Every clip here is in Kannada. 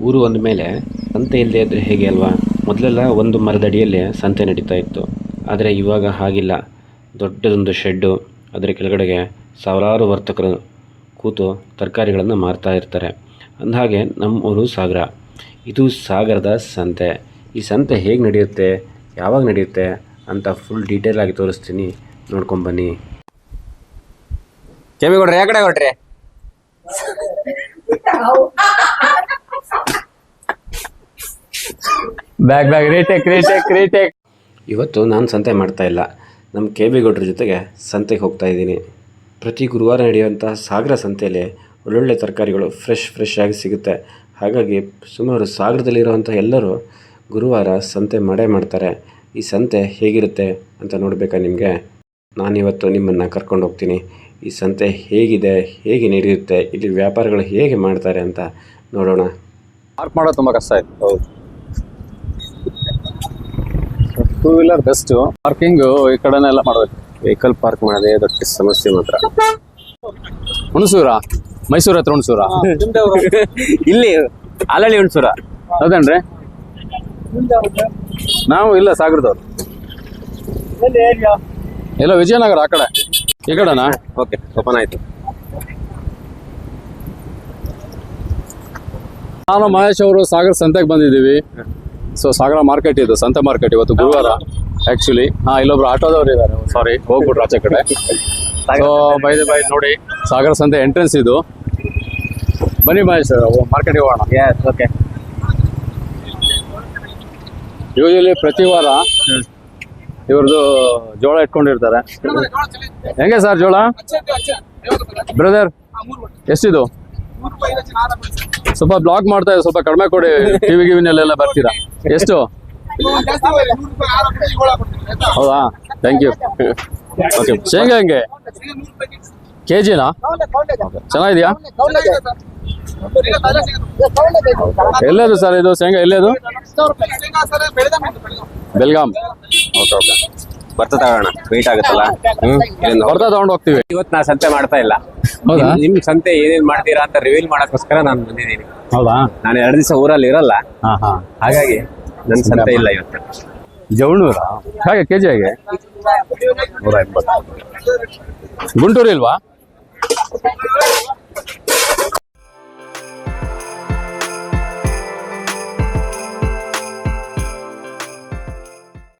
ಊರು ಅಂದ ಮೇಲೆ ಸಂತೆ ಇಲ್ಲದೆ ಇದ್ದರೆ ಹೇಗೆ ಅಲ್ವಾ? ಮೊದಲೆಲ್ಲ ಒಂದು ಮರದಡಿಯಲ್ಲಿ ಸಂತೆ ನಡೀತಾ ಇತ್ತು. ಆದರೆ ಇವಾಗ ಹಾಗಿಲ್ಲ. ದೊಡ್ಡದೊಂದು ಶೆಡ್ಡು ಅದರ ಕೆಳಗಡೆಗೆ ಸಾವಿರಾರು ವರ್ತಕರು ಕೂತು ತರಕಾರಿಗಳನ್ನು ಮಾರ್ತಾ ಇರ್ತಾರೆ. ಅಂದಹಾಗೆ ನಮ್ಮ ಊರು ಸಾಗರ. ಇದು ಸಾಗರದ ಸಂತೆ. ಈ ಸಂತೆ ಹೇಗೆ ನಡೆಯುತ್ತೆ ಯಾವಾಗ ನಡೆಯುತ್ತೆ ಅಂತ ಫುಲ್ ಡೀಟೇಲ್ ಆಗಿ ತೋರಿಸ್ತೀನಿ. ನೋಡ್ಕೊಂಬನ್ನಿ ಕೆಮ್ಮಿ ಕೊಡ್ರಿ ಯಾಕಡೆ ಹೊಟ್ರಿ bag bag retake retake retake ಇವತ್ತು ನಾನು ಸಂತೆ ಮಾಡ್ತಾ ಇಲ್ಲ. ನಮ್ಮ ಕೆ ಬಿ ಗೌಡ್ರ ಜೊತೆಗೆ ಸಂತೆಗೆ ಹೋಗ್ತಾ ಇದ್ದೀನಿ. ಪ್ರತಿ ಗುರುವಾರ ನಡೆಯುವಂಥ ಸಾಗರ ಸಂತೆಯಲ್ಲಿ ಒಳ್ಳೊಳ್ಳೆ ತರಕಾರಿಗಳು ಫ್ರೆಶ್ ಫ್ರೆಶ್ ಆಗಿ ಸಿಗುತ್ತೆ. ಹಾಗಾಗಿ ಸುಮಾರು ಸಾಗರದಲ್ಲಿರುವಂಥ ಎಲ್ಲರೂ ಗುರುವಾರ ಸಂತೆ ಮಾಡೇ ಮಾಡ್ತಾರೆ. ಈ ಸಂತೆ ಹೇಗಿರುತ್ತೆ ಅಂತ ನೋಡಬೇಕಾ ನಿಮಗೆ? ನಾನಿವತ್ತು ನಿಮ್ಮನ್ನು ಕರ್ಕೊಂಡು ಹೋಗ್ತೀನಿ. ಈ ಸಂತೆ ಹೇಗಿದೆ, ಹೇಗೆ ನಡೆಯುತ್ತೆ, ಇಲ್ಲಿ ವ್ಯಾಪಾರಗಳು ಹೇಗೆ ಮಾಡ್ತಾರೆ ಅಂತ ನೋಡೋಣ. ಪಾರ್ಕ್ ಮಾಡೋದು ತುಂಬಾ ಕಷ್ಟ ಆಯ್ತು. ಹೌದು. ಟೂ ವೀಲರ್ ಬೆಸ್ಟ್ ಪಾರ್ಕಿಂಗ್ ಈ ಕಡೆನೆಲ್ಲ ಮಾಡಬೇಕು. ವೆಹಿಕಲ್ ಪಾರ್ಕ್ ಮಾಡೋದೇ ದೊಡ್ಡ ಸಮಸ್ಯೆ ಮಾತ್ರ. ಹುಣಸೂರ? ಮೈಸೂರ್ ಹತ್ರ ಹುಣಸೂರ? ಇಲ್ಲಿ ಅಲಳಿ ಹುಣಸೂರ. ಹೌದೇನ್ರಿ? ನಾವು ಇಲ್ಲ ಸಾಗರದವ್ರು. ಎಲ್ಲ ವಿಜಯನಗರ ಆ ಕಡೆ. ಈ ಕಡೆನಾ? ಓಕೆ ಓಪನ್ ಆಯ್ತು. ನಾನು ಮಹೇಶ್ ಅವರು ಸಾಗರ ಸಂತೆಗೆ ಬಂದಿದ್ದೀವಿ. ಸೊ ಸಾಗರ ಮಾರ್ಕೆಟ್ ಇದು ಸಂತೆ ಮಾರ್ಕೆಟ್ ಇವತ್ತು ಗುರುವಾರ ಆಕ್ಚುಲಿ ಹಾ ಇಲ್ಲೊಬ್ರು ಆಟೋದವ್ರು ಇದ್ದಾರೆ ಸಾರಿ ಹೋಗ್ಬಿಟ್ರು ಆಚೆ ಕಡೆ. ಸೊ ಬೈದ ಬೈ ನೋಡಿ ಸಾಗರ ಸಂತೆ ಎಂಟ್ರೆನ್ಸ್ ಇದು. ಬನ್ನಿ ಮಹೇಶ್ ಮಾರ್ಕೆಟ್ಗೆ ಹೋಗೋಣ. ಓಕೆ ಯೂಶಲಿ ಪ್ರತಿ ವಾರ ಇವ್ರದ್ದು ಜೋಳ ಇಟ್ಕೊಂಡಿರ್ತಾರೆ. ಹೆಂಗೆ ಸರ್ ಜೋಳ? ಬ್ರದರ್ ಎಷ್ಟಿದು? ಸ್ವಲ್ಪ ಬ್ಲಾಗ್ ಮಾಡ್ತಾ ಇದ್ದಾರೆ ಸ್ವಲ್ಪ ಕಡಿಮೆ ಕೊಡಿ ಟಿವಿ ಗಿವಿನಲ್ಲೆಲ್ಲ ಬರ್ತೀರಾ? ಎಷ್ಟು? ಹೌದಾ? ಥ್ಯಾಂಕ್ ಯು ಓಕೆ ಶೇಂಗಾ ಹೆಂಗೆ? ಕೆ ಜಿನಾ ಚೆನ್ನಾಗಿದೆಯಾ? ಎಲ್ಲದು ಸರ್ ಇದು ಶೇಂಗಾ ಎಲ್ಲದು? ಬೆಲ್ಗಾಮ್. ಓಕೆ ಓಕೆ ಬರ್ತಾ ತಗೋಣ. ವೇಟ್ ಆಗುತ್ತಲ್ಲ? ಬರ್ತಾ ತಗೊಂಡು ಹೋಗ್ತೀವಿ. ಇವತ್ತು ನಾ ಸಂತೆ ಮಾಡ್ತಾ ಇಲ್ಲ. ಹೌದಾ? ನಿಮ್- ಸಂತೆ ಏನೇನ್ ಮಾಡ್ತೀರಾ ಅಂತ ರಿವೀಲ್ ಮಾಡಕ್ಕೋಸ್ಕರ ನಾನು ಬಂದಿದ್ದೀನಿ. ಹೌದಾ? ನಾನು ಎರಡು ದಿವಸ ಊರಲ್ಲಿ ಇರಲ್ಲ. ಹಾ ಹಾ. ಹಾಗಾಗಿ ನನ್ ಸಂತೆ ಇಲ್ಲ ಇವತ್ತು. ಜವಳೂರ ಹಾಗೆ ಕೆ ಜಿ ಹಾಗೆ? ನೂರ ಎಂಬತ್ತು ಗುಂಟೂರು ಇಲ್ವಾ?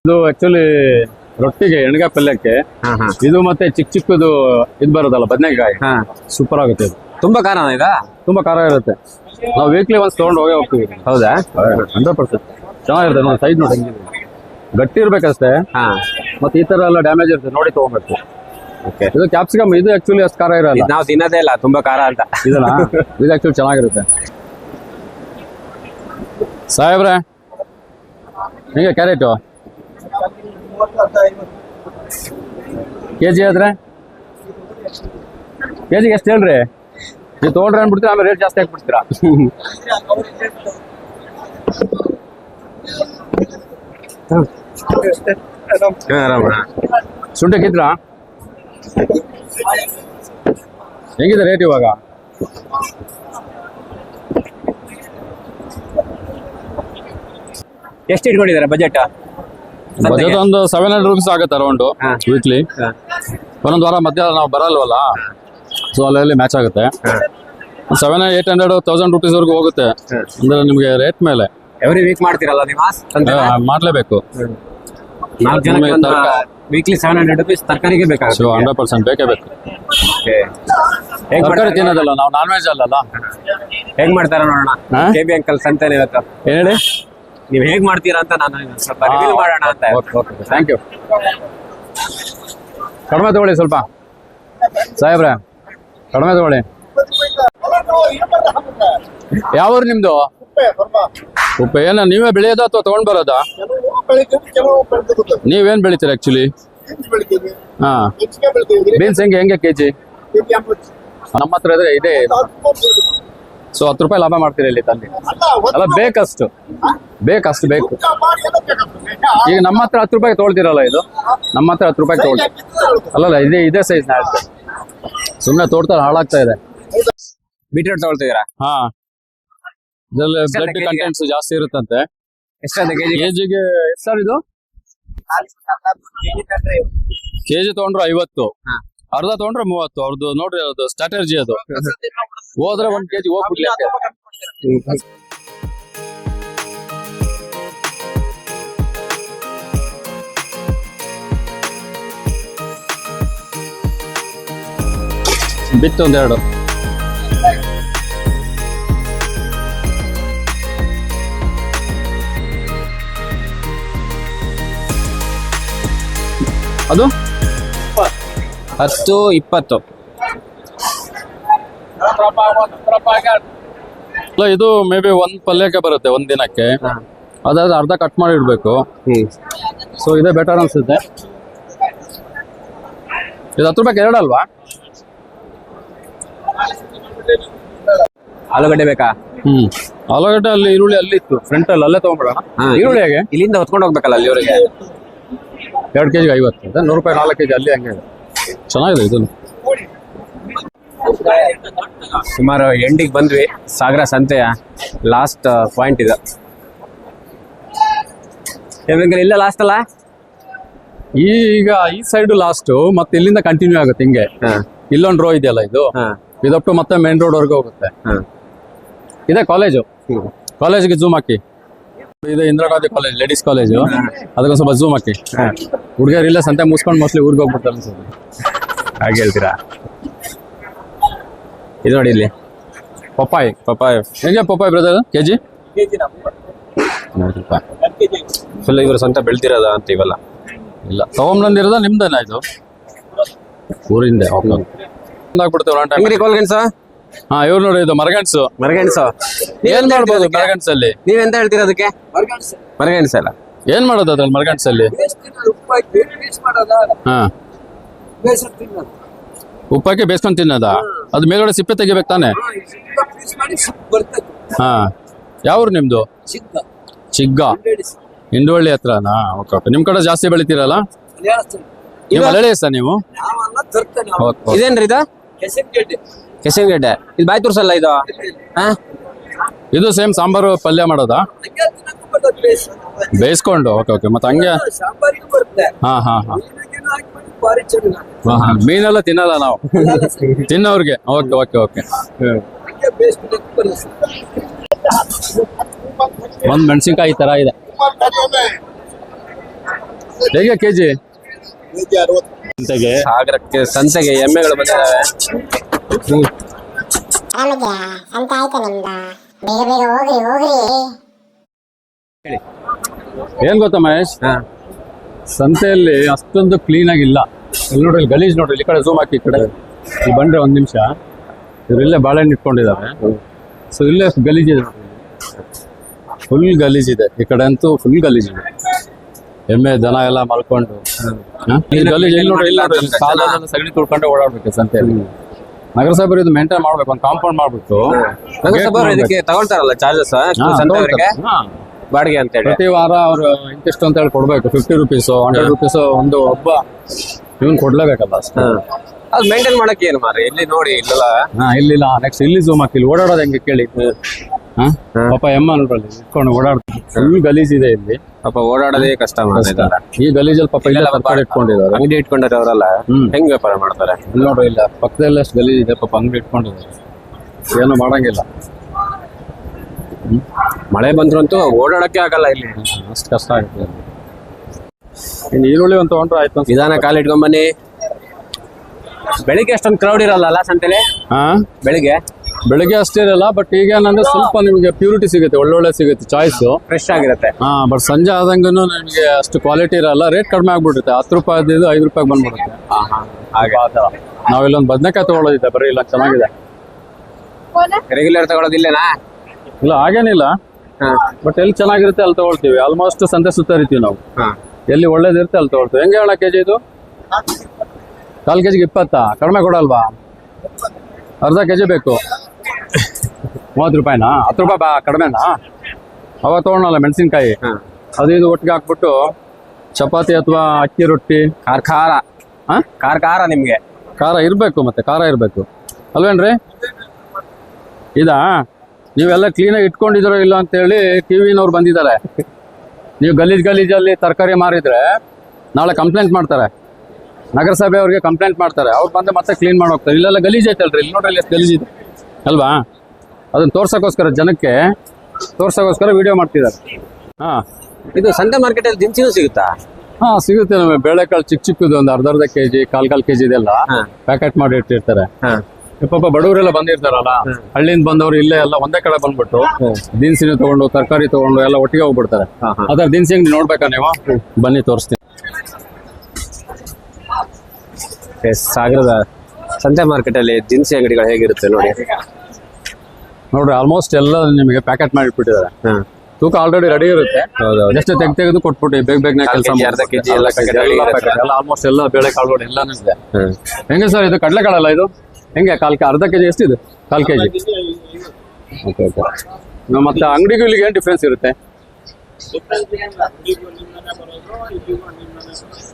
ಇದು ಆಕ್ಚುಲಿ ರೊಟ್ಟಿಗೆ ಎಣ್ಗಾಯಿ ಪಲ್ಯಕ್ಕೆ ಇದು ಮತ್ತೆ ಚಿಕ್ಕ ಚಿಕ್ಕದು ಇದು ಬರೋದಲ್ಲ ಬದನೆಕಾಯಿ. ಸೂಪರ್ ಆಗುತ್ತೆ ಇದು. ತುಂಬಾ ಖಾರ ಇದ? ತುಂಬಾ ಖಾರ ಇರುತ್ತೆ. ನಾವು ವೀಕ್ಲಿ ಒನ್ಸ್ ತಗೊಂಡು ಹೋಗೇ ಹೋಗ್ತೀವಿ ಹೌದಾ? ಹಂಡ್ರೆಡ್ ಪರ್ಸೆಂಟ್ ಚೆನ್ನಾಗಿರುತ್ತೆ ನೋಡಿ ಸೈಜ್ ನೋಡಿ. ಗಟ್ಟಿ ಇರ್ಬೇಕಷ್ಟೇ. ಹಾ. ಮತ್ತೆ ಈ ತರ ಎಲ್ಲ ಡ್ಯಾಮೇಜ್ ಇರುತ್ತೆ ನೋಡಿ ತಗೋಬೇಕು. ಇದು ಕ್ಯಾಪ್ಸಿಕಮ್ ಇದು ಆಕ್ಚುಲಿ ಅಷ್ಟು ಖಾರ ಇರಲ್ಲ. ನಾವು ತಿನ್ನೋದೇ ಇಲ್ಲ ತುಂಬಾ ಖಾರ ಅಂತ. ಇದಲ್ಲ ಇದು ಆಕ್ಚುಲಿ ಚೆನ್ನಾಗಿರುತ್ತೆ. ಸಾಹೇಬ್ರೆ ಹೆಂಗೆ ಕ್ಯಾರೆಟು ಕೆ ಜಿ ಆದ್ರೆ? ಕೆ ಜಿಗೆ ಎಷ್ಟು ಹೇಳ್ರಿ? ನೀವು ತೊಗೊಂಡ್ರೆ ಅನ್ಬಿಡ್ತೀರಾ ಆಮೇಲೆ ರೇಟ್ ಜಾಸ್ತಿ ಹಾಕ್ಬಿಡ್ತೀರಾ? ಹಾ, ಆರಾಮ. ಶುಂಠಕ್ಕಿದ್ರಾ ಹೆಂಗಿದೆ ರೇಟ್ ಇವಾಗ? ಎಷ್ಟು ಇಟ್ಕೊಂಡಿದ್ದಾರೆ ಬಜೆಟ್ ಬಜೆಟ್ ಒಂದು ಸೆವೆನ್ ಹಂಡ್ರೆಡ್ ರುಪೀಸ್ ಆಗುತ್ತೆ ಅರೌಂಡ್ ವೀಕ್ಲಿ ಒಂದೊಂದು ವಾರ ಮಧ್ಯ ನಾವು ಬರಲ್ವಲ್ಲ? ಸೊ ಅಲ್ಲಿ ಮ್ಯಾಚ್ ಆಗುತ್ತೆ. Seven eight hundred thousand rupees ವರ್ಗು ಹೋಗುತ್ತೆ. ಅಂದ್ರೆ ನಿಮಗೆ ರೇಟ್ ಮೇಲೆ. ಎವ್ರಿ ವೀಕ್ ಮಾಡ್ತೀರಲ್ಲ ನೀವು? ಮಾಡ್ಲೇಬೇಕು. ನಾಲ್ಕು ಜನಕ್ಕೆ ವೀಕ್ಲಿ ಸೆವೆನ್ ಹಂಡ್ರೆಡ್ ರುಪೀಸ್ ತರಕಾರಿಗೆ ಬೇಕಾಗುತ್ತೆ. ಹಂಡ್ರೆಡ್ ಪರ್ಸೆಂಟ್ ಬೇಕೇ ಬೇಕು. ತರಕಾರಿ ತಿನ್ನೋದಲ್ಲ ನಾವು ನಾನ್ ವೆಜ್ ಅಲ್ಲಲ್ಲ? ಹೇಗ್ ಮಾಡ್ತಾರ ನೋಡೋಣ? ಕೆ ಬಿ ಅಂಕಲ್ ಸಂತೆ ಇವತ್ತು. ಹೇಳಿ? ನೀವ್ ಹೇಗ್ ಮಾಡ್ತೀರಾ ಅಂತ ನಾನು ಸ್ವಲ್ಪ ರಿವೀಲ್ ಮಾಡೋಣ ಅಂತ. ಥ್ಯಾಂಕ್ ಯು ಕಡಿಮೆ ತಗೊಳ್ಳಿ ಸ್ವಲ್ಪ. ಸಾಹೇಬ್ರೆ ಕಡಿಮೆ ತಗೊಳ್ಳಿ. ಯಾವ ಊರು ನಿಮ್ದು? ಉಪ್ಪ ಏನ ನೀವೇ ಬೆಳೆಯೋದ ಅಥವಾ ತಗೊಂಡ್ ಬರೋದಾ? ನೀವೇನ್ ಬೆಳಿತೀರ ಆಕ್ಚುಲಿ ಹಾ. ಬೀನ್ಸ್ ಹೆಂಗೆ ಹೆಂಗೆ ಕೆಜಿ? ನಮ್ಮ ಹತ್ರ ಇದ್ರೆ ಇದೆ. ಸೊ ಹತ್ತು ರೂಪಾಯಿ ಲಾಭ ಮಾಡ್ತೀರಿ ಇಲ್ಲಿ ತಂದು ಅಲ್ಲ ಬೇಕಷ್ಟು. ಬೇಕಷ್ಟು ಬೇಕು. ಈಗ ನಮ್ಮ ಹತ್ರ ಹತ್ತು ರೂಪಾಯಿ ತೊಗೊಳ್ತೀರಲ್ಲ ಇದು? ನಮ್ಮ ಹತ್ರ ಹತ್ತು ರೂಪಾಯಿ ತೊಗೊಳ್ತೀವಿ ಅಲ್ಲಲ್ಲ ಇದೇ ಇದೇ ಸೈಜ್ ನಾ ಸುಮ್ಮನೆ ತೋಡ್ತಾರೆ ಹಾಳಾಗ್ತಾ ಇದೆ. ಬೀಟ್ರೂಟ್ ತಗೊಳ್ತಿದ್ದೀರಾ? ಹಾ. ಇದರಲ್ಲಿ ಬ್ಲಡ್ ಕಂಟೆಂಟ್ಸ್ ಜಾಸ್ತಿ ಇರುತ್ತಂತೆ. ಕೆಜಿಗೆ ಎಷ್ಟು ಸರ್ ಇದು? ಕೆಜಿ ತಗೊಂಡ್ರು ಐವತ್ತು. ಅರ್ಧ ತಗೊಂಡ್ರೆ ಮೂವತ್ತು ಅವ್ರದ್ದು ನೋಡ್ರಿ ಅದು ಸ್ಟ್ರಾಟಜಿ ಅದು. ಹೋದ್ರೆ ಒಂದ್ ಕೆಜಿ ಹೋಗ್ಬಿಡ್ಲಿ. ಬಿತ್ತು ಒಂದೆರಡು ಅದು? ಹತ್ತು ಇಪ್ಪತ್ತು. ಇಲ್ಲ ಇದು ಮೇ ಬಿ ಒಂದ್ ಪಲ್ಯಕ್ಕೆ ಬರುತ್ತೆ ಒಂದ್ ದಿನಕ್ಕೆ. ಅದಾದ್ರೆ ಅರ್ಧ ಕಟ್ ಮಾಡಿ ಇಡ್ಬೇಕು ಸೊ ಇದೇ ಬೆಟರ್ ಅನ್ಸುತ್ತೆ. ಇದು ಹತ್ತು ರೂಪಾಯಿ ಎರಡು ಅಲ್ವಾ? ಆಲೂಗಡ್ಡೆ ಬೇಕಾ? ಹ್ಮ್. ಆಲೂಗಡ್ಡೆ ಅಲ್ಲಿ ಈರುಳ್ಳಿ ಅಲ್ಲಿ ಇತ್ತು. ಫ್ರಂಟ್ ಅಲ್ಲಿ ಅಲ್ಲೇ ತಗೊಂಡ್ಬಿಡೋಣ. ಈರುಳ್ಳಿ ಹೇಗೆ? ಇಲ್ಲಿಂದ ಹೊತ್ಕೊಂಡು ಹೋಗ್ಬೇಕಲ್ಲ ಅಲ್ಲಿವರೆಗೆ ಎರಡು ಕೆಜಿಗೆ ಐವತ್ತು. ನೂರು ರೂಪಾಯಿ ನಾಲ್ಕು ಕೆಜಿ ಅಲ್ಲಿ ಹಂಗೆ ಚೆನ್ನಾಗಿದೆ ಇದು. ಸುಮಾರು ಎಂಡಿಗೆ ಬಂದ್ವಿ. ಸಾಗರ ಸಂತೆಯ ಲಾಸ್ಟ್ ಪಾಯಿಂಟ್ ಇದು. ಏ ಇಲ್ಲ ಲಾಸ್ಟ್ ಅಲ್ಲ? ಈಗ ಈ ಸೈಡ್ ಲಾಸ್ಟ್ ಮತ್ತೆ ಇಲ್ಲಿಂದ ಕಂಟಿನ್ಯೂ ಆಗುತ್ತೆ ಹಿಂಗೆ. ಇಲ್ಲೊಂದು ರೋ ಇದೆಯಲ್ಲ ಇದು? ಇದೊಟ್ಟು ಮತ್ತೆ ಮೇನ್ ರೋಡ್ ವರೆಗೂ ಹೋಗುತ್ತೆ. ಇದೆ ಕಾಲೇಜು ಕಾಲೇಜಿಗೆ ಜೂಮ್ ಹಾಕಿ. ಇದು Indira Gandhi college ladies college ಅದಕ್ಕೊಂದು ಸ್ವಲ್ಪ ಜೂಮ್ ಹಾಕಿ. ಹುಡುಗರಿಲ್ಲ ಇಲ್ಲ ಸಂತೆ ಮುಗಿಸ್ಕೊಂಡು ಮೋಸ್ಟ್ಲಿ ಊರಿಗೆ ಹೋಗ್ಬಿಡ್ತಾರೆ ಅನ್ಸುತ್ತೆ. ಹಾಗೆ ಹೇಳ್ತೀರಾ? ಇದು ನೋಡಿ ಇಲ್ಲಿ. ಪಪ್ಪಾಯಿ ಪಪ್ಪಾಯಿ. ಹೆಂಗೆ ಪಪ್ಪಾಯಿ ಬ್ರದರ್ ಕೆ ಜಿ ಫುಲ್ ಇವರು ಸ್ವಂತ ಬೆಳ್ತಿರೋದ ಅಂತ ಇವೆಲ್ಲ. ಇಲ್ಲ. ತಗೊಂಬಂದಿರೋದ ನಿಮ್ದೇನಾ ಇದು? ಊರಿಂದ ಕೋಲ್ಗೆನ್ಸ ಹಾ ಇವ್ರು ನೋಡಿ ಇದು ಮರಗಣ್ಸು ಮರಗೆಣಸು ಏನ್ ಮಾಡ್ಬೋದು ಮರಗಣ್ಸಲ್ಲಿ ನೀವೆಂತ ಹೇಳ್ತೀರ ಅದಕ್ಕೆ? ಮರಗೆಣಸ ಅಲ್ಲ. ಏನ್ ಮಾಡೋದು ಅದ್ರಲ್ಲಿ ಮರಗಣ್ಸಲ್ಲಿ ಹಾ. ಉಪ್ಪಕ್ಕೆ ಬೇಸ್ಕೊಂಡ್ ತಿನ್ನದ? ಅದು ಮೇಲ್ಗಡೆ ಸಿಪ್ಪೆ ತೆಗಿಬೇಕು ತಾನೆ? ಹಾ ಯಾವ್ರು ನಿಮ್ದು? ಚಿಗ್ಗ. ಹಿಂಡುವಳ್ಳಿ ಹತ್ರನಾ? Okay okay. ನಿಮ್ ಕಡೆ ಜಾಸ್ತಿ ಬೆಳಿತೀರಲ್ಲ? ನೀವು ಮಲಯಾಳಿ ಸರ್ ನೀವು? Okay, okay. ಇದೇನ್ರಿ ಇದು? ಕೆಸಂಗಡ್ಡೆ. ಇದು ಬಾಯ್ ತೋರ್ಸಲ್ಲ ಇದು? ಹಾ? ಇದು ಸೇಮ್ ಸಾಂಬಾರು ಪಲ್ಯ ಮಾಡೋದಾ? ಬೇಯಿಸ್ಕೊಂಡು. Okay okay. ಮತ್ತೆ ಹಂಗೆ? ಸಾಂಬಾರಿಗೂ ಹಾ ಹಾ ಹಾ. ಚೆನ್ನಾಗಿ. ಮೀನೆಲ್ಲ ತಿನ್ನಲ್ಲ ನಾವು. ತಿನ್ನೋರ್ಗೆ. Okay okay okay. ಒಂದ್ ಮೆಣಸಿನ್ಕಾಯಿ ಈ ತರ ಇದೆ. ಹೇಗೆ ಕೆಜಿ? ಸಾಗರಕ್ಕೆ ಸಂತೆಗೆ ಎಮ್ಮೆಗಳು ಬಂದಿದ್ದಾವೆ. ಆರಾಮಿದ್ಯಾ ಸಂತೆ ಆಯ್ತಾ ನಿಮ್ದ? ಬೇಗ ಬೇಗ ಹೋಗ್ರಿ ಹೋಗ್ರಿ. ಏನ್ ಗೊತ್ತಾ ಮಹೇಶ್? ಹಾ. ಸಂತೆಯಲ್ಲಿ ಅಷ್ಟೊಂದು ಕ್ಲೀನ್ ಆಗಿಲ್ಲ ಇಲ್ಲಿ ನೋಡ್ರಿ ಇಲ್ಲಿ ಗಲೀಜ್ ನೋಡ್ರಿ ಈ ಕಡೆ ಝೂಮ್ ಹಾಕಿ ಈ ಕಡೆ. ಈ ಬಂದ್ರೆ ಒಂದ್ ನಿಮಿಷ. ಇವ್ರು ಇಲ್ಲೇ ಬಾಳೆಹಣ್ಣು ಇಟ್ಕೊಂಡಿದ್ದಾರೆ. ಸೊ ಇಲ್ಲೇ ಗಲೀಜ್ ಇದೆ ಫುಲ್ ಗಲೀಜ್ ಇದೆ. ಈ ಕಡೆ ಅಂತೂ ಫುಲ್ ಗಲೀಜ್ ಇದೆ. ಎಮ್ಮೆ ದನ ಎಲ್ಲ ಮಲ್ಕೊಂಡು? ಈ ಗಲೀಜ್ ಇಲ್ಲಿ ನೋಡ್ರಿ ಇಲ್ಲ ನೋಡ್ರಿ ಇಲ್ಲಿ ಕಾಲಲ್ಲೆಲ್ಲ ಸಗಣಿ ತುಳ್ಕೊಂಡೆ ಓಡಾಡ್ಬೇಕು ಸಂತೆಯಲ್ಲಿ. ನಗರಸಭೆ ಇದು ಮೇಂಟೈನ್ ಮಾಡ್ಬೇಕು ಒಂದು ಕಾಂಪೌಂಡ್ ಮಾಡ್ಬಿಟ್ಟು. ನಗರಸಭಾ ಇದಕ್ಕೆ ತಗೊಳ್ತಾರಲ್ಲ ಚಾರ್ಜಸ್ ಸಂತೆಯವರಿಗೆ? ಬಾಡಿಗೆ ಅಂತ ಹೇಳಿ. ಪ್ರತಿ ವಾರ ಅವರು ಇಂತಿಷ್ಟು ಅಂತ ಹೇಳಿ ಕೊಡ್ಬೇಕು. ಫಿಫ್ಟಿ ರುಪೀಸ್ ಹಂಡ್ರೆಡ್ ರುಪೀಸ್ ಒಂದು ಒಬ್ಬ ಇವನ್ ಕೊಡ್ಲೇಬೇಕಲ್ಲ ಅಷ್ಟೇ. ಅದು ಮೇಂಟೈನ್ ಮಾಡಕ್ಕೆ ಏನು ಮಾರಿ ಇಲ್ಲಿ ನೋಡಿ ಇಲ್ಲಲ್ಲ? ಹಾ ಇಲ್ಲಿಲ್ಲ ನೆಕ್ಸ್ಟ್ ಇಲ್ಲಿ ಝೂಮ್ ಹಾಕಿ ಇಲ್ಲಿ ಓಡಾಡೋದು ಹೆಂಗೆ ಕೇಳಿ? ಹಾ. ಪಾಪ ಎಮ್ಮ ನೋಡ್ರಲ್ಲಿ ಇಟ್ಕೊಂಡು ಓಡಾಡ್ತಾರೆ ಫುಲ್ ಗಲೀಜ್ ಇದೆ ಇಲ್ಲಿ. ಪಾಪ ಓಡಾಡೋದೇ ಕಷ್ಟ ಮಾಡ್ತಿದ್ದಾರೆ ಈ ಗಲೀಜಲ್ಲಿ ಪಾಪ ಇಲ್ಲ ತರಕಾರಿ ಇಟ್ಕೊಂಡಿದ್ದಾರೆ. ಅಂಗಡಿ ಇಟ್ಕೊಂಡಾರೆ ಅವರೆಲ್ಲ ಹ್ಮ್. ಹೆಂಗ್ ವ್ಯಾಪಾರ ಮಾಡ್ತಾರೆ? ಇಲ್ಲಿ ನೋಡ್ರಿ ಇಲ್ಲ ಪಕ್ಕದಲ್ಲೇ ಅಷ್ಟು ಗಲೀಜ್ ಇದೆ ಪಾಪ ಅಂಗಡಿ ಇಟ್ಕೊಂಡಿದ್ದಾರೆ. ಏನು ಮಾಡಂಗಿಲ್ಲ. ಮಳೆ ಬಂದ್ರಂತೂ ಓಡಾಡಕ್ಕೆ ಆಗಲ್ಲ ಇಲ್ಲಿ. ಅಷ್ಟು ಕಷ್ಟ ಆಗುತ್ತೆ. ಇನ್ನು ಈರುಳ್ಳಿ ಒಂದು ತಗೊಂಡ್ರೆ ಆಯ್ತು ಅನ್ಸುತ್ತೆ. ನಿಧಾನ ಕಾಲ್ ಇಟ್ಕೊಂಡ್ ಬನ್ನಿ. ಬೆಳಿಗ್ಗೆ ಅಷ್ಟೊಂದು ಕ್ರೌಡ್ ಇರಲ್ಲ ಅಲ್ಲ ಸಂತೆಲಿ? ಹಾ? ಬೆಳಿಗ್ಗೆ? ಬೆಳಿಗ್ಗೆ ಅಷ್ಟೇ ಇರಲ್ಲ ಬಟ್ ಈಗ ಏನಂದ್ರೆ ಸ್ವಲ್ಪ ನಿಮಗೆ ಪ್ಯೂರಿಟಿ ಸಿಗುತ್ತೆ ಒಳ್ಳೊಳ್ಳೆ ಸಿಗುತ್ತೆ ಚಾಯ್ಸ್ ಫ್ರೆಶ್ ಆಗಿರುತ್ತೆ. ಹಾ ಬಟ್ ಸಂಜೆ ಆದಂಗೂ ನಿಮಗೆ ಅಷ್ಟು ಕ್ವಾಲಿಟಿ ಇರಲ್ಲ ರೇಟ್ ಕಡಿಮೆ ಆಗ್ಬಿಡುತ್ತೆ. ಹತ್ತು ರೂಪಾಯಿ ಐದು ರೂಪಾಯಿ ಬಂದ್ಬಿಡುತ್ತೆ. ಹಾಗೆ. ನಾವ್ ಇಲ್ಲೊಂದು ಬದನೆಕಾಯಿ ತಗೊಳ್ಳೋದಿದೆ ಬರೀ ಇಲ್ಲ ಚೆನ್ನಾಗಿದೆ. ರೆಗ್ಯುಲರ್ ತಗೊಳ್ಳೋದಿಲ್ಲನಾ ಇಲ್ಲ ಹಾಗೇನಿಲ್ಲ. ಬಟ್ ಎಲ್ಲಿ ಚೆನ್ನಾಗಿರುತ್ತೆ ಅಲ್ಲಿ ತಗೊಳ್ತೀವಿ. ಆಲ್ಮೋಸ್ಟ್ ಸಂತೆ ಸುತ್ತರಿತೀವಿ ನಾವು. ಹಾ. ಎಲ್ಲಿ ಒಳ್ಳೇದಿರುತ್ತೆ ಅಲ್ಲಿ ತಗೊಳ್ತೀವಿ ಹೆಂಗೆ ಹೇಳ ಕೆಜಿ ಇದು? ಕಾಲು ಕೆ ಜಿಗೆ ಇಪ್ಪತ್ತಾ? ಕಡಿಮೆ ಕೊಡಲ್ವಾ? ಅರ್ಧ ಕೆಜಿ ಬೇಕು. ಮೂವತ್ತು ರೂಪಾಯಿನಾ? ಹತ್ತು ರೂಪಾಯಿ ಬಾ ಕಡಿಮೆನಾ? ಅವಾಗ ತೊಗೊಳಲ್ಲ ಮೆಣಸಿನ್ಕಾಯಿ. ಹಾ. ಅದು ಇದು ಒಟ್ಟಿಗೆ ಹಾಕ್ಬಿಟ್ಟು ಚಪಾತಿ ಅಥವಾ ಅಕ್ಕಿ ರೊಟ್ಟಿ? ಖಾರ ಖಾರ. ಹಾ ಖಾರ ಖಾರ ನಿಮ್ಗೆ. ಖಾರ ಇರಬೇಕು ಮತ್ತೆ ಖಾರ ಇರಬೇಕು. ಅಲ್ವೇನ್ರಿ? ಇದಾ? ನೀವೆಲ್ಲ ಕ್ಲೀನಾಗಿ ಇಟ್ಕೊಂಡಿದ್ದೀರೋ ಇಲ್ಲ ಅಂತ ಹೇಳಿ ಟಿವಿನವ್ರು ಬಂದಿದ್ದಾರೆ. ನೀವು ಗಲೀಜು ಗಲೀಜಲ್ಲಿ ತರಕಾರಿ ಮಾರಿದ್ರೆ ನಾಳೆ ಕಂಪ್ಲೇಂಟ್ ಮಾಡ್ತಾರೆ. ನಗರಸಭೆ ಅವ್ರಿಗೆ ಕಂಪ್ಲೇಂಟ್ ಮಾಡ್ತಾರೆ. ಅವ್ರು ಬಂದು ಮತ್ತೆ ಕ್ಲೀನ್ ಮಾಡಿ ಹೋಗ್ತಾರೆ. ಇಲ್ಲೆಲ್ಲ ಗಲೀಜ್ ಐತಲ್ರಿ ಇಲ್ಲಿ ನೋಡ್ರಿ ಎಷ್ಟು ಗಲೀಜ್ ಇದೆ. ಅಲ್ವಾ? ಅದನ್ನು ತೋರ್ಸೋಕ್ಕೋಸ್ಕರ ಜನಕ್ಕೆ ತೋರ್ಸೋಕ್ಕೋಸ್ಕರ ವಿಡಿಯೋ ಮಾಡ್ತಿದ್ದಾರೆ. ಹಾಂ. ಇದು ಸಂಡೆ ಮಾರ್ಕೆಟಲ್ಲಿ ದಿನಸಿನೂ ಸಿಗುತ್ತಾ? ಹಾ ಸಿಗುತ್ತೆ ನಮಗೆ. ಬೇಳೆಕಾಳು ಚಿಕ್ಕ ಚಿಕ್ಕದು ಒಂದು ಅರ್ಧ ಅರ್ಧ ಕೆಜಿ ಕಾಲು ಕೆ ಕೆಜಿ ಇದೆಲ್ಲ. ಪ್ಯಾಕೆಟ್ ಮಾಡಿ ಇಟ್ಟಿರ್ತಾರೆ. ಪಾಪ ಬಡವರೆಲ್ಲ ಬಂದಿರ್ತಾರಲ್ಲ ಹಳ್ಳಿಯಿಂದ ಬಂದವರು ಇಲ್ಲೇ ಎಲ್ಲ ಒಂದೇ ಕಡೆ ಬಂದ್ಬಿಟ್ಟು ದಿನಸಿನ ತಗೊಂಡು ತರಕಾರಿ ತಗೊಂಡು ಎಲ್ಲ ಒಟ್ಟಿಗೆ ಹೋಗ್ಬಿಡ್ತಾರೆ. ಅದರ ದಿನಸಿ ಅಂಗಡಿ ನೋಡ್ಬೇಕಾ ನೀವು? ಬನ್ನಿ ತೋರಿಸ್ತೀನಿ. ಸಾಗರದ ಸಂತೆ ಮಾರ್ಕೆಟ್ ಅಲ್ಲಿ ದಿನಸಿ ಅಂಗಡಿಗಳು ಹೇಗಿರುತ್ತೆ ನೋಡಿ? ನೋಡ್ರಿ ಆಲ್ಮೋಸ್ಟ್ ಎಲ್ಲ ನಿಮಗೆ ಪ್ಯಾಕೆಟ್ ಮಾಡಿ ಇಟ್ಬಿಟ್ಟಿದ್ದಾರೆ. ಹಾ. ತೂಕ ಆಲ್ರೆಡಿ ರೆಡಿ ಇರುತ್ತೆ. ಜಸ್ಟ್ ತೆಗ್ ತೆಗೆದು ಕೊಟ್ಬಿಟ್ಟು ಬೇಗ ಬೇಗನೆ ಕಾಲ್ ಕೆಲಸ ಆಲ್ಮೋಸ್ಟ್ ಎಲ್ಲ ಬೇಳೆ ಕಾಳುಗಳು ಎಲ್ಲಾನು ಇದೆ. ಹೆಂಗೆ ಸರ್ ಇದು ಕಡಲೆಕಾಳಲ್ಲ ಇದು? ಹೆಂಗೆ? ಕಾಲ್ ಕೆ- ಅರ್ಧ ಕೆಜಿ ಕಾಲು ಕಾಲ್ ಕೆಜಿ. Okay okay. ಮತ್ತೆ ಅಂಗಡಿಗೂ ಇಲ್ಲಿಗೆ ಏನು ಡಿಫ್ರೆನ್ಸ್ ಇರುತ್ತೆ?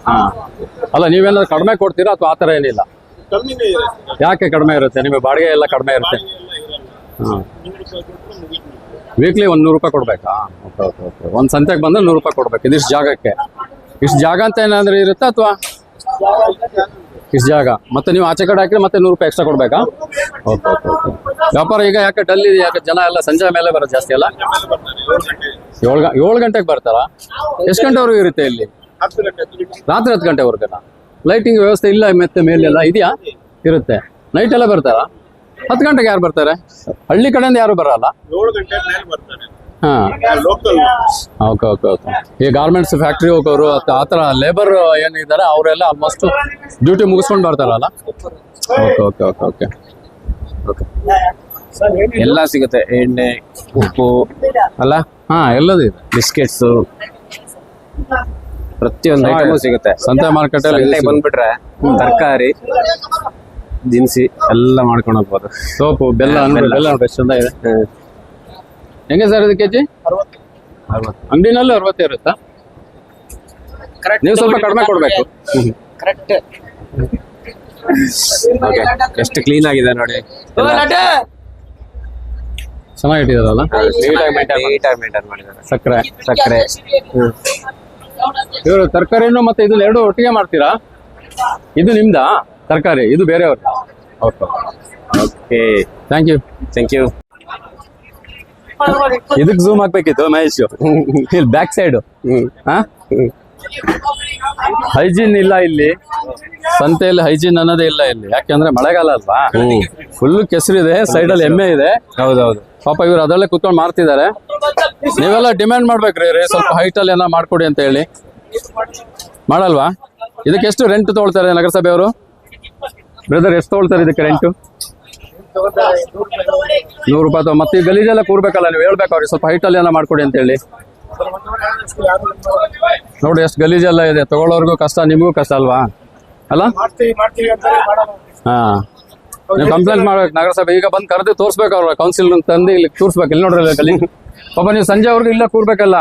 ಹಾ. ಅಲ್ಲ ನೀವೇನಾದ್ರು ಕಡಿಮೆ ಕೊಡ್ತೀರಾ ಅಥವಾ ಆ ಥರ ಏನಿಲ್ಲ? ಯಾಕೆ ಕಡಿಮೆ ಇರುತ್ತೆ? ನಿಮಗೆ ಬಾಡಿಗೆ ಎಲ್ಲ ಕಡಿಮೆ ಇರುತ್ತೆ. ಹಾಂ. ವೀಕ್ಲಿ ಒಂದು ನೂರು ರೂಪಾಯಿ ಕೊಡ್ಬೇಕಾ? Okay okay okay. ಒಂದು ಸಂತೆಗೆ ಬಂದ್ರೆ ನೂರು ರೂಪಾಯಿ ಕೊಡ್ಬೇಕು. ಇದಿಷ್ಟು ಜಾಗಕ್ಕೆ. ಇಷ್ಟು ಜಾಗ ಅಂತ ಏನಾದರೂ ಇರುತ್ತಾ ಅಥವಾ? ಇಷ್ಟು ಜಾಗ. ಮತ್ತೆ ನೀವು ಆಚೆ ಕಡೆ ಹಾಕಿದ್ರೆ ಮತ್ತೆ ನೂರು ರೂಪಾಯಿ ಎಕ್ಸ್ಟ್ರಾ ಕೊಡ್ಬೇಕಾ? Okay okay okay. ವ್ಯಾಪಾರ ಈಗ ಯಾಕೆ ಡಲ್ ಇದೆ? ಯಾಕೆ ಜನ ಎಲ್ಲ ಸಂಜೆ ಮೇಲೆ ಬರೋದು ಜಾಸ್ತಿ ಅಲ್ಲ? ಏಳು ಏಳು ಗಂಟೆಗೆ ಬರ್ತಾರಾ? ಎಷ್ಟು ಗಂಟೆವರೆಗೂ ಇರುತ್ತೆ ಇಲ್ಲಿ? ರಾತ್ರಿ ಹತ್ತು ಗಂಟೆವರೆಗೆನಾ? ಲೈಟಿಂಗ್ ವ್ಯವಸ್ಥೆ ಇಲ್ಲ ಮತ್ತೆ ಮೇಲೆಲ್ಲ ಇದೆಯಾ? ಇರುತ್ತೆ. ನೈಟ್ ಎಲ್ಲ ಬರ್ತಾರಾ? ಹತ್ತು ಗಂಟೆಗೆ ಯಾರು ಬರ್ತಾರೆ? ಹಳ್ಳಿ ಕಡೆಯಿಂದ ಯಾರು ಬರಲ್ಲ? ಏಳು ಗಂಟೆ ಮೇಲೆ ಬರ್ತಾರೆ. ಓಕೆ ಓಕೆ ಓಕೆ ಈ ಗಾರ್ಮೆಂಟ್ಸ್ ಫ್ಯಾಕ್ಟ್ರಿ ಹೋಗೋರು ಆ ಥರ ಲೇಬರ್ ಏನಿದ್ದಾರೆ ಅವರೆಲ್ಲ ಆಲ್ಮೋಸ್ಟ್ ಡ್ಯೂಟಿ ಮುಗಿಸ್ಕೊಂಡು ಬರ್ತಾರಲ್ಲ? Okay okay okay okay okay ಎಲ್ಲ ಸಿಗುತ್ತೆ. ಎಣ್ಣೆ ಉಪ್ಪು ಅಲ್ಲ? ಹಾ ಎಲ್ಲದೂ ಇದೆ. ಬಿಸ್ಕೆಟ್ಸ್ ಪ್ರತಿಯೊಂದು ಐಟಮ್ ಸಿಗುತ್ತೆ. ಸಂತೆ ಮಾರ್ಕೆಟ್ ಅಲ್ಲಿ ಬಂದ್ಬಿಟ್ರೆ ತರಕಾರಿ ದಿನಸಿ ಎಲ್ಲ ಮಾಡ್ಕೊಂಡು ಹೋಗ್ಬೋದು. ಸೋಪು ಬೆಲ್ಲ ಬೆಲ್ಲ. ಬೆಸ್ಟ್ ಎಷ್ಟು ಚಂದ ಇದೆ. ಹೆಂಗೆ ಸರ್ ಇದು ಕೆಜಿ? ಅಂಗಡಿನಲ್ಲೂ ಅರವತ್ತು ಇರುತ್ತಾ? ನೀವು ಸ್ವಲ್ಪ ಕಡಿಮೆ ಕೊಡಬೇಕು. ಕರೆಕ್ಟ್ ಓಕೆ ಎಷ್ಟು ಕ್ಲೀನ್ ಆಗಿದೆ ನೋಡಿ. ಚೆನ್ನಾಗಿಟ್ಟಿದಾರಲ್ಲ. ನೀಟಾಗಿ ಮೇಂಟೈನ್ ಮಾಡಿದ್ದಾರೆ. ಸಕ್ಕರೆ ಸಕ್ಕರೆ. ಇವರು ತರಕಾರಿನೂ ಮತ್ತೆ ಇದು ಎರಡು ಒಟ್ಟಿಗೆ ಮಾಡ್ತೀರಾ? ಇದು ನಿಮ್ದಾ? ತರಕಾರಿ ಇದು ಬೇರೆಯವ್ರ okay thank you thank you ಇದಕ್ಕೆ ಝೂಮ್ ಹಾಕ್ಬೇಕಿತ್ತು ಮಹೇಶ್? ಇಲ್ಲಿ ಬ್ಯಾಕ್ ಸೈಡ್ ಹೈಜೀನ್ ಇಲ್ಲ ಇಲ್ಲಿ. ಸಂತೆಯಲ್ಲಿ ಹೈಜೀನ್ ಅನ್ನೋದೇ ಇಲ್ಲ ಇಲ್ಲಿ. ಯಾಕೆಂದ್ರೆ ಮಳೆಗಾಲ ಅಲ್ವಾ? ಫುಲ್ ಕೆಸರಿದೆ ಸೈಡ್ ಅಲ್ಲಿ ಎಮ್ಮೆ ಇದೆ. ಹೌದೌದು. ಪಾಪ ಇವ್ರು ಅದರಲ್ಲೇ ಕುತ್ಕೊಂಡು ಮಾಡ್ತಿದ್ದಾರೆ. ನೀವೆಲ್ಲ ಡಿಮ್ಯಾಂಡ್ ಮಾಡ್ಬೇಕ್ರಿ ರೀ ಸ್ವಲ್ಪ ಹೈಟ್ ಅಲ್ಲಿ ಏನೋ ಮಾಡ್ಕೊಡಿ ಅಂತ ಹೇಳಿ. ಮಾಡಲ್ವಾ? ಇದಕ್ಕೆ ಎಷ್ಟು ರೆಂಟ್ ತಗೊಳ್ತಾರೆ ನಗರಸಭೆಯವರು? ಬ್ರದರ್ ಎಷ್ಟು ತಗೊಳ್ತಾರೆ ಇದಕ್ಕೆ ರೆಂಟು ನೂರು ರೂಪಾಯಿ ಅಥವಾ ಮತ್ತೆ ಈ ಗಲೀಜೆಲ್ಲ ಕೂರ್ಬೇಕಲ್ಲ ನೀವು ಹೇಳ್ಬೇಕು ಅವ್ರಿಗೆ ಸ್ವಲ್ಪ ಹೈಟಲ್ಲಿ ಎಲ್ಲ ಮಾಡ್ಕೊಡಿ ಅಂತ ಹೇಳಿ ನೋಡಿ ಎಷ್ಟು ಗಲೀಜೆಲ್ಲ ಇದೆ ತಗೊಳ್ಳೋರ್ಗೂ ಕಷ್ಟ ನಿಮಗೂ ಕಷ್ಟ ಅಲ್ವಾ? ಅಲ್ಲ? ಹಾಂ. ನೀವು ಕಂಪ್ಲೇಂಟ್ ಮಾಡ್ಬೇಕು ನಗರಸಭೆ ಈಗ ಬಂದು ಕರೆದು ತೋರಿಸ್ಬೇಕು ಅವ್ರ ಕೌನ್ಸಿಲ್ ತಂದು ಇಲ್ಲಿ ತೋರಿಸ್ಬೇಕು ಇಲ್ಲಿ ನೋಡ್ರಿ ಗಲಿ ಗಲೀಜ್. ಪಾಪ ನೀವು ಸಂಜೆವರೆಗೂ ಇಲ್ಲ ಕೂರ್ಬೇಕಲ್ಲ?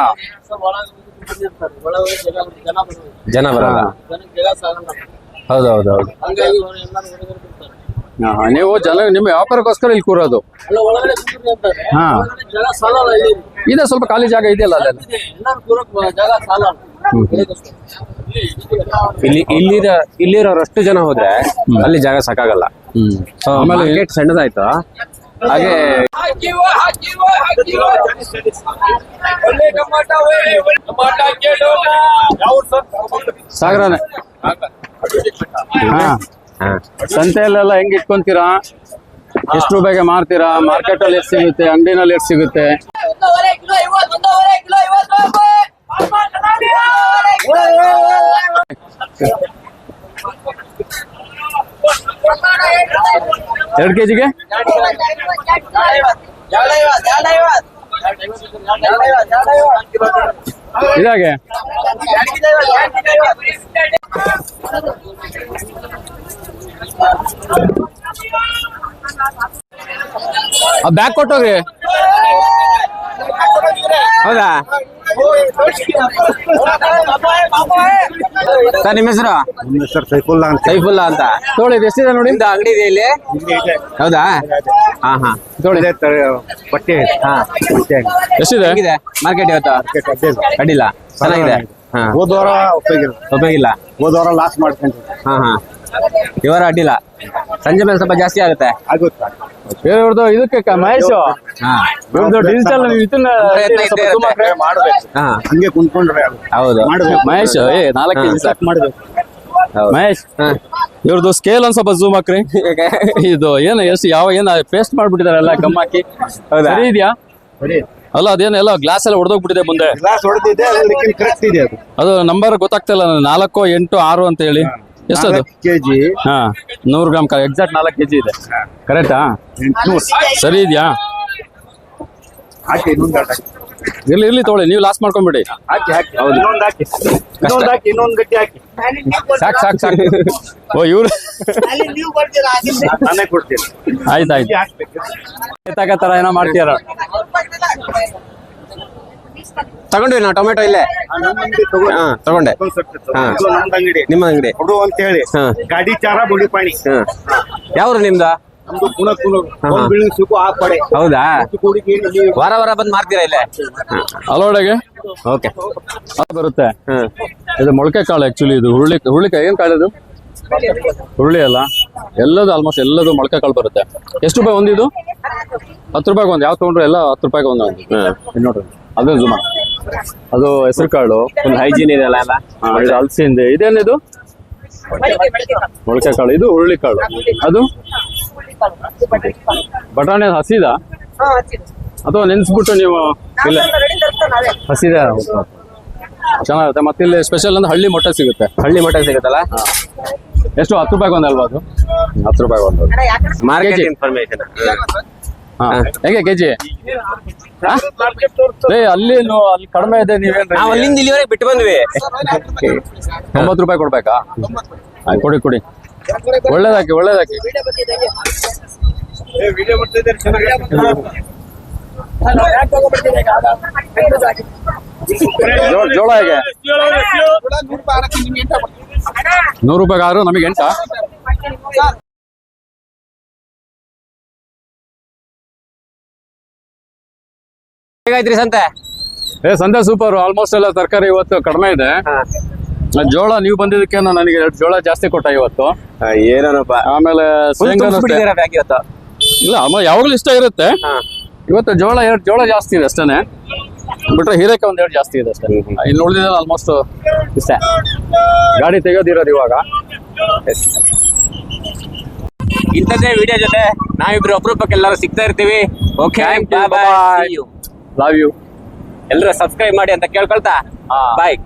ಜನ ಬರಲ್ಲ. ಹೌದೌದೌದು ಹಾ, ನೀವು ಜನ ನಿಮ್ಮ ವ್ಯಾಪಾರಕ್ಕೋಸ್ಕರ ಇಲ್ಲಿ ಕೂರೋದು. ಅಲ್ಲ ಒಳಗಡೆ ಕೂತ್ರಿ ಅಂತಾರೆ ಹಾ. ಒಳಗಡೆ ಜಾಗ ಸಾಲಲ್ಲ ಇಲ್ಲಿ. ಇದೆ ಸ್ವಲ್ಪ ಖಾಲಿ ಜಾಗ ಇದೆಯಲ್ಲ ಅಲ್ಲೆಲ್ಲ ಇದೆ ಎಲ್ಲರೂ ಕೂರಕ್ ಜಾಗ ಸಾಲ ಇಲ್ಲಿ ಇಲ್ಲಿರ ಇಲ್ಲಿರೋರಷ್ಟು ಜನ ಹೋದ್ರೆ ಅಲ್ಲಿ ಜಾಗ ಸಾಕಾಗಲ್ಲ. ಸೊ ಆಮೇಲೆ ಮಾರ್ಕೆಟ್ ಸಣ್ಣದಾಯ್ತು. ಹಾಗೆ ಒಳ್ಳೆ ಟಮಾಟ ಟಮಾಟ ಕೇಳೋಣ ಸಾಗರನೆ ಹಾ. ಸಂತೆಯಲ್ಲೆಲ್ಲ ಹೆಂಗ್ ಇಟ್ಕೊಂತೀರಾ? ಎಷ್ಟು ರೂಪಾಯಿಗೆ ಮಾರ್ತೀರಾ? ಮಾರ್ಕೆಟ್ ಅಲ್ಲಿ ಎಷ್ಟು ಸಿಗುತ್ತೆ? ಅಂಗಡಿನಲ್ಲಿ ಎಷ್ಟು ಸಿಗುತ್ತೆ? ಎರಡು ಕೆಜಿಗೆ? ಇದಾಗೆ? ಬ್ಯಾಗ್ ಕೊಟ್ಟೋಗ್ರಿ ಹೌದಾ? ಸರ್ ನಿಮ್ಮ ಹೆಸರು? ನಮ್ಮ ಹೆಸರು ಸೈಫುಲ್ಲಾ ಅಂತ. ಸೈಫುಲ್ಲಾ ಅಂತ. ತೋಳಿ ಎಷ್ಟಿದೆ ನೋಡಿ? ಇಂದ ಅಂಗಡಿ ಇದೆ ಇಲ್ಲಿ. ಹೌದಾ? ಹಾ ಹಾ. ತೋಳಿ. ಪಟ್ಟಿ ಬಟ್ಟೆ. ಹಾ. ಬಟ್ಟೆ. ಎಷ್ಟಿದೆ? ಹೇಗಿದೆ? ಮಾರ್ಕೆಟ್ ಇವತ್ತು. ಅಡ್ಡಿಲ್ಲ. ಚೆನ್ನಾಗಿದೆ. ಹಾ. ಹೋದ ವಾರ ಉಪಯೋಗಿಲ್ಲ. ಉಪಯೋಗಿಲ್ಲ. ಹೋದ ವಾರ ಲಾಸ್ ಮಾಡ್ಕೊಂಡು ಹಾ ಹಾ. ಇವರ ಅಡ್ಡಿಲ್ಲ. ಸಂಜೆ ಮೇಲೆ ಸ್ವಲ್ಪ ಜಾಸ್ತಿ ಆಗುತ್ತೆ. ಆಗುತ್ತಾ. ಇವ್ರದ್ದು ಇದಕ್ಕೆ ಮಹೇಶ್. ಹಾ. ಇವ್ರದ್ದು ಡಿಜಿಟಲ್ ಇದನ್ನ ಪ್ರಯತ್ನ ಇದ್ದೇ ಸ್ವಲ್ಪ ಇರುತ್ತೆ. ಮಾಡ್ಬೇಕು ಹಾ. ಹಂಗೆ ಕುಂತ್ಕೊಂಡ್ರೆ ಹೌದು. ಮಾಡ್ಬೇಕು. ಮಹೇಶ್ ಏ ನಾಲ್ಕು. ಕೆಜಿ ಸಾಕು ಮಾಡ್ಬೇಕು. ಹೌದು. ಮಹೇಶ್ ಹಾ. ಇವ್ರದ್ದು ಸ್ಕೇಲ್ ಒಂದ್ ಸ್ವಲ್ಪ ಜೂಮ್ ಹಾಕ್ರಿ. ಇದು ಏನು ಎಷ್ಟು ಯಾವ ಏನ ಪೇಸ್ಟ್ ಮಾಡ್ಬಿಟ್ಟಿದಾರೆ ಎಲ್ಲ ಕಮ್ಮಾಕಿ ಹಾಕಿ. ಹೌದಾ? ಸರಿ ಇದೆಯಾ? ಸರಿ. ಅಲ್ಲ ಅದೇನೆಲ್ಲ ಎಲ್ಲ ಗ್ಲಾಸ್ ಎಲ್ಲ ಹೊಡೆದೋಗ್ಬಿಟ್ಟಿದೆ ಮುಂದೆ. ಗ್ಲಾಸ್ ಹೊಡೆದಿದೆ ಅದಕ್ಕೆ ಕರೆಕ್ಟ್ ಇದೆ ಅದು? ಅದು ನಂಬರ್ ಗೊತ್ತಾಗ್ತಿಲ್ಲ ನನಗೆ. ನಾಲ್ಕು ಎಂಟು ಆರು ಅಂತ ಹೇಳಿ. ಎಷ್ಟದು? ಕೆಜಿ ಹಾ ನೂರು ಗ್ರಾಮ್ ಎಕ್ಸಾಕ್ಟ್ ನಾಲ್ಕು ಕೆಜಿ ಇದೆ. ಕರೆಕ್ಟಾ ಸರಿ ಇದೆಯಾ? ಹಾಕಿ ಇನ್ನೊಂದು ಹಾಕಿ. ಇರ್ಲಿ ಇರ್ಲಿ ತೊಗೊಳ್ಳಿ ನೀವು ಲಾಸ್ ಮಾಡ್ಕೊಂಡ್ಬಿಡಿ ಹಾಕಿ ಹಾಕಿ. ಇನ್ನೊಂದು ಹಾಕಿ. ಇನ್ನೊಂದು ಹಾಕಿ ಇನ್ನೊಂದು ಗಟ್ಟಿ ಹಾಕಿ. ಸಾಕು ಸಾಕು ಸಾಕು. ಓ ಇವ್ರು ನಾನೇ ಕೊಡ್ತೀನಿ. ಆಯ್ತು ಆಯ್ತು. ಹಾಕ್ಬೇಕು. ತಗತರ ಏನೋ ಮಾಡ್ತೀರ ತಗೊಂಡ್ವಿ ನಾವು ಟೊಮೆಟೊ ಇಲ್ಲೇ? ಹಾ ತಗೊಂಡೆ. ಹಾ. ನಿಮ್ಮ ಅಂಗಡಿ. ಕೊಡು ಅಂತ ಹೇಳಿ. ಹಾ. ಗಾಡಿ ಚಾರ ಬುಡಿ ಪಾಣಿ ಹಾ. ಯಾವ್ರು ನಿಮ್ದು? ಹಾ. ಬಿಲ್ಡಿಂಗ್ ಆ ಹೌದಾ? ಕೂಡಿಗೆ ವಾರ ವಾರ ಬಂದು ಮಾರ್ತೀರಾ ಇಲ್ಲೇ? ಅಲೋಡೆಗೆ ಓಕೆ. ಬರುತ್ತೆ. ಹ್ಮ್ ಇದು ಮೊಳಕೆ ಕಾಳು ಆಕ್ಚುಲಿ ಇದು ಹುರುಳಿ ಹುರುಳಿಕಾಯಿ ಏನ್ ಕಾಳು ಇದು? ಹುರುಳಿ ಅಲ್ಲ? ಎಲ್ಲದು ಆಲ್ಮೋಸ್ಟ್ ಎಲ್ಲದು ಮೊಳಕೆ ಕಾಳು ಬರುತ್ತೆ. ಎಷ್ಟು ರೂಪಾಯಿ ಒಂದಿದು ಹತ್ತು ರೂಪಾಯಿಗೆ ಒಂದು ಯಾವ ತಗೊಂಡ್ರು ಎಲ್ಲ ಹತ್ತು ರೂಪಾಯಿಗೆ ಒಂದು ಇದು ನೋಡ್ರಿ. ಅದೇ ಜುಮ ಅದು ಹೆಸರು ಕಾಳು. ಒಂದು ಹೈಜೀನ್ ಇದೆ ಅಲ್ಲ ಇದು ಹಲಸಿಂದೆ ಇದೇನಿದು ಮೊಳಕೆ ಕಾಳು. ಇದು ಹುರುಳಿ ಕಾಳು. ಅದು? ಬಟಾಣಿ ಹಸಿದ? ಅಥವಾ ನೆನ್ಸ್ಬಿಟ್ಟು ನೀವು ಇಲ್ಲ? ಹಸಿದ ಚೆನ್ನಾಗಿರುತ್ತೆ. ಮತ್ತೆ ಇಲ್ಲಿ ಸ್ಪೆಷಲ್ ಅಂದ್ರೆ ಹಳ್ಳಿ ಮೊಟ್ಟೆ ಸಿಗುತ್ತೆ. ಹಳ್ಳಿ ಮೊಟ್ಟೆ ಸಿಗುತ್ತಲ್ಲ? ಎಷ್ಟು? ಹತ್ತು ರೂಪಾಯಿಗೆ ಒಂದು ಅಲ್ವಾ ಅದು? ಹತ್ತು ರೂಪಾಯಿ ಒಂದು ಮಾರ್ಕೆಟ್. ಇನ್ಫಾರ್ಮೇಶನ್ ಹಾ. ಹೇಗೆ ಕೆಜಿ? ಏ ಅಲ್ಲಿ ನೋ- ಅಲ್ಲಿ ಕಡಿಮೆ ಇದೆ ನೀವೇನ್ ನಾವು ಅಲ್ಲಿಂದ ಇಲ್ಲಿವರೆಗೆ ಬಿಟ್ಟು ಬಂದ್ವಿ. ತೊಂಬತ್ತು ರೂಪಾಯಿ ಕೊಡ್ಬೇಕಾ? ಆಯ್ತು, ಕೊಡಿ ಕೊಡಿ. ಒಳ್ಳೇದಾಕಿ ಒಳ್ಳೇದಾಕಿ. ವಿಡಿಯೋ ಮಾಡ್ತಿದ್ದಾರೆ ಚೆನ್ನಾಗಿ ಜೋ- ಜೋಳ ಹೇಗೆ? ನೂರು ರೂಪಾಯಿಗೆ ಆರು ನಮಗೆ ಎಂಟ? ಹೇಗಾಯ್ತ್ರಿ ಸಂತೆ? ಏ ಸಂತೆ ಸೂಪರ್ ಆಲ್ಮೋಸ್ಟ್ ಎಲ್ಲ ತರಕಾರಿ ಇವತ್ತು ಕಡಿಮೆ ಇದೆ. ಜೋಳ ನೀವು ಬಂದಿದ್ದಕ್ಕೆ ನನಗೆ ಎರಡು ಜೋಳ ಜಾಸ್ತಿ ಕೊಟ್ಟ ಇವತ್ತು. ಏನೇನಪ್ಪ. ಆಮೇಲೆ ಇಲ್ಲ ಅಮ್ಮ ಯಾವಾಗಲೂ ಇಷ್ಟ ಇರುತ್ತೆ. ಇವತ್ತು ಜೋಳ ಎರಡು ಜೋಳ ಜಾಸ್ತಿ ಇದೆ ಅಷ್ಟೇನೆ. ಬಿಟ್ರೆ ಹೀರೆಕಾಯಿ ಒಂದ್ ಎರಡು ಜಾಸ್ತಿ ಇದೆ ಅಷ್ಟೇ. ಇಲ್ಲಿ ಉಳಿದಿದೆ ಆಲ್ಮೋಸ್ಟ್ ಇಷ್ಟೇ. ಗಾಡಿ ತೆಗೆಯೋದಿರೋದು ಇವಾಗ. ಇಂಥದ್ದೇ ವಿಡಿಯೋ ಜೊತೆ ನಾವಿಬ್ರು ಅಪರೂಪಕ್ಕೆ ಎಲ್ಲರೂ ಸಿಗ್ತಾ ಇರ್ತೀವಿ. ಓಕೆ. ಲವ್ ಯು ಎಲ್ಲರೂ ಸಬ್ಸ್ಕ್ರೈಬ್ ಮಾಡಿ ಅಂತ ಕೇಳ್ಕೊಳ್ತಾ? ಬಾಯ್